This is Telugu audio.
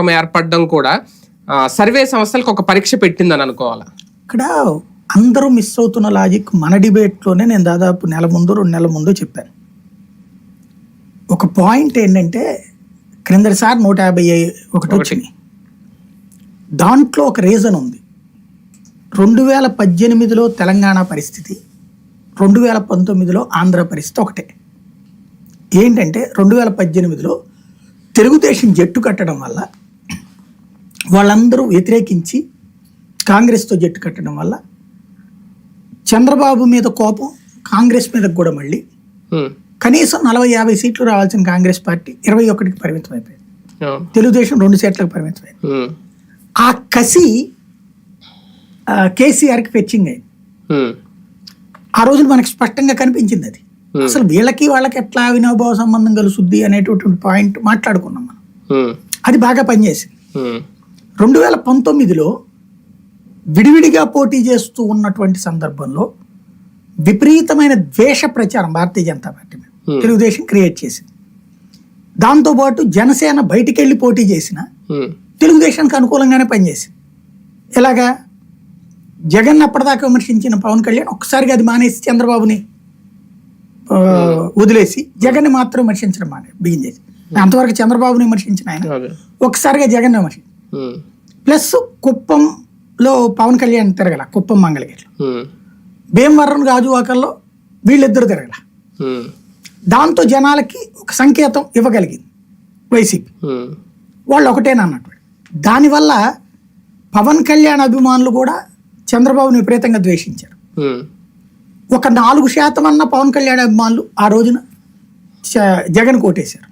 కూటమి ఏర్పడడం కూడా సర్వే సంస్థలకు ఒక పరీక్ష పెట్టిందని అనుకోవాలా? ఇక్కడ అందరూ మిస్ అవుతున్న లాజిక్ మన డిబేట్లోనే నేను దాదాపు నెల ముందు రెండు నెలల ముందు చెప్పాను. ఒక పాయింట్ ఏంటంటే క్రిందటిసారి నూట యాభై ఒకటి వచ్చినాయి దాంట్లో ఒక రీజన్ ఉంది. రెండు వేల పద్దెనిమిదిలో తెలంగాణ పరిస్థితి రెండు వేల పంతొమ్మిదిలో ఆంధ్ర పరిస్థితి ఒకటే. ఏంటంటే రెండు వేల పద్దెనిమిదిలో తెలుగుదేశం జట్టు కట్టడం వల్ల వాళ్ళందరూ వ్యతిరేకించి కాంగ్రెస్తో జట్టు కట్టడం వల్ల చంద్రబాబు మీద కోపం కాంగ్రెస్ మీద కూడా మళ్ళీ. కనీసం నలభై యాభై సీట్లు రావాల్సిన కాంగ్రెస్ పార్టీ ఇరవై ఒకటికి పరిమితం అయిపోయింది. తెలుగుదేశం రెండు సీట్లకు పరిమితం అయింది. ఆ కసి కేసీఆర్కి ఫెచ్చింగ్ అయింది. ఆ రోజున మనకి స్పష్టంగా కనిపించింది అది. అసలు వీళ్ళకి వాళ్ళకి ఎట్లా అవినాభావ సంబంధం కలుసుద్ది అనేటటువంటి పాయింట్ మాట్లాడుకున్నాం మనం. అది బాగా పనిచేసింది. రెండు వేల పంతొమ్మిదిలో విడివిడిగా పోటీ చేస్తూ ఉన్నటువంటి సందర్భంలో విపరీతమైన ద్వేష ప్రచారం భారతీయ జనతా పార్టీ మీద Hmm. తెలుగుదేశం క్రియేట్ చేసింది. దాంతోపాటు జనసేన బయటికి వెళ్ళి పోటీ చేసిన ఉమ్, తెలుగుదేశానికి అనుకూలంగానే పనిచేసింది. ఎలాగా? జగన్ అప్పటిదాకా విమర్శించిన పవన్ కళ్యాణ్ ఒక్కసారిగా అది మానేసి చంద్రబాబుని ఆ, వదిలేసి జగన్ని మాత్రం విమర్శించడం మానే బిగిన్ చేసి. అంతవరకు చంద్రబాబుని విమర్శించిన ఆయన. ఒక్కసారిగా జగన్ విమర్శించి ఉమ్, ప్లస్ కుప్పంలో పవన్ కళ్యాణ్ తిరగల కుప్పం మంగళగిరిలో ఉమ్, భీమవరం గాజువాకల్లో వీళ్ళిద్దరు తిరగల. దాంతో జనాలకి ఒక సంకేతం ఇవ్వగలిగింది వైసీపీ. వాళ్ళు ఒకటేనన్నట్టు దానివల్ల పవన్ కళ్యాణ్ అభిమానులు కూడా చంద్రబాబుని విపరీతంగా ద్వేషించారు. ఒక నాలుగు శాతం అన్న పవన్ కళ్యాణ్ అభిమానులు ఆ రోజున జగన్ కోటేశారు.